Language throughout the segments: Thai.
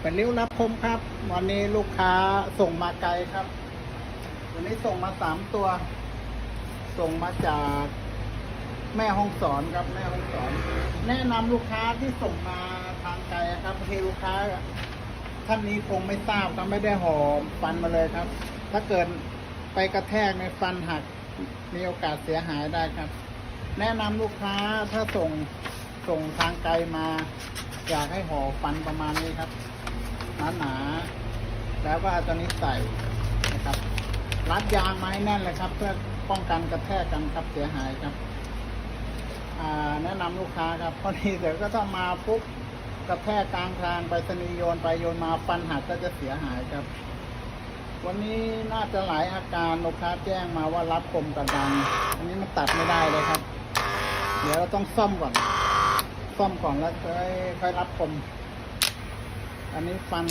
เป็นริ้วรับคมครับ วันนี้ลูกค้าส่งมาไกลครับ วันนี้ส่งมาสามตัว ส่งมาจากแม่ห้องสอนครับ แม่ห้องสอน แนะนำลูกค้าที่ส่งมาทางไกลครับบางทีลูกค้า ท่านนี้คงไม่ทราบครับไม่ได้หอมฟันมาเลยครับ ถ้าเกิดไปกระแทกในฟันหักมีโอกาสเสียหายได้ครับ แนะนำลูกค้าถ้าส่งส่งทางไกลมา อยากให้ห่อฟันประมาณนี้ครับ หนาหนาๆแล้วก็เอาตัวนี้ใส่นะครับ รัดยางไม้แน่นเลยครับ เพื่อป้องกันกระแทกกันครับเสียหายครับแนะนำลูกค้าครับพอดีเดี๋ยวก็ต้องมาปุ๊บกระแทกกลางทางไปสนียโยนไปโยนมาฟันหักก็จะเสียหายครับ วันนี้น่าจะหลายอาการลูกค้าแจ้งมาว่ารับคมกระดัง อันนี้มันตัดไม่ได้เลยครับ เดี๋ยวเราต้องซ่อมก่อน ซ่อมก่อนแล้วค่อยค่อยรับคม อันนี้ฟัน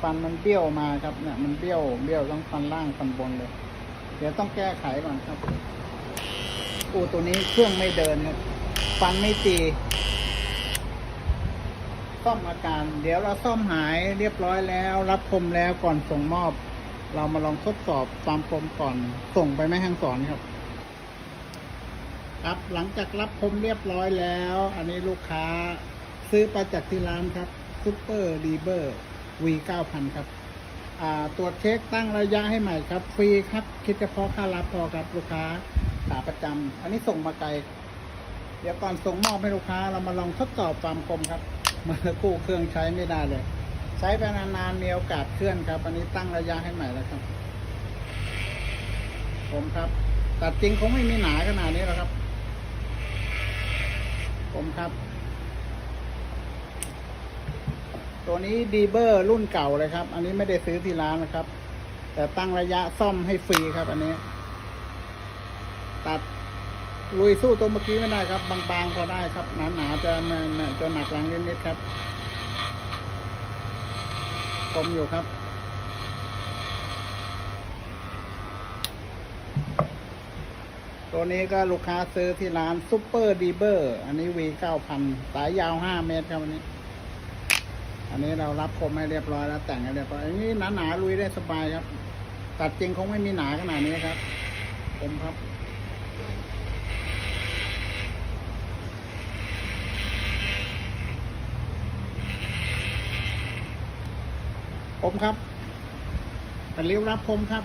ฟันมันเบี้ยวมาครับเนี่ยมันเบี้ยวเบี้ยวต้องฟันล่างฟันบนเลย เดี๋ยวต้องแก้ไขก่อนครับอูตัวนี้เครื่องไม่เดินครับฟันไม่ตีซ่อมอาการ เดี๋ยวเราซ่อมหายเรียบร้อยแล้ว รับคมแล้วก่อนส่งมอบ เรามาลองทดสอบความคมก่อนส่งไปแม่ห้างสอนครับ ครับหลังจากรับคมเรียบร้อยแล้ว อันนี้ลูกค้าซื้อไปจากที่ร้านครับ ซูเปอร์ดีเบอร์ V9000 ครับตรวจเช็คตั้งระยะให้ใหม่ครับ ฟรีครับ คิดเฉพาะค่ารับพอครับลูกค้าขาประจำอันนี้ส่งมาไกล เดี๋ยวก่อนส่งมอบให้ลูกค้า เรามาลองทดสอบความคมครับมือกู้เครื่องใช้ไม่ได้เลย ใช้ไปนานๆมีโอกาสเคลื่อนครับ อันนี้ตั้งระยะให้ใหม่แล้วครับ ผมครับตัดจริงคงไม่มีหนาขนาดนี้หรอกครับ ผมครับ ตัวนี้ดีเบอร์รุ่นเก่าเลยครับ อันนี้ไม่ได้ซื้อที่ร้านนะครับ แต่ตั้งระยะซ่อมให้ฟรีครับ อันนี้ ตัดลุยสู้ตัวเมื่อกี้ไม่ได้ครับ บางๆพอได้ครับหนาๆจะจะหนักหลังนิดๆครับคมอยู่ครับตัวนี้ก็ลูกค้าซื้อที่ร้านซุปเปอร์ดีเบอร์ อันนี้วีเก้าพันสายยาวห้าเมตรครับอันนี้ อันนี้เรารับคมให้เรียบร้อยแล้วแต่งให้เรียบร้อยอันนี้หนาๆลุยได้สบายครับ ตัดจริงคงไม่มีหนาขนาดนี้ครับผมครับผมครับเป็นริ้วรับคมครับ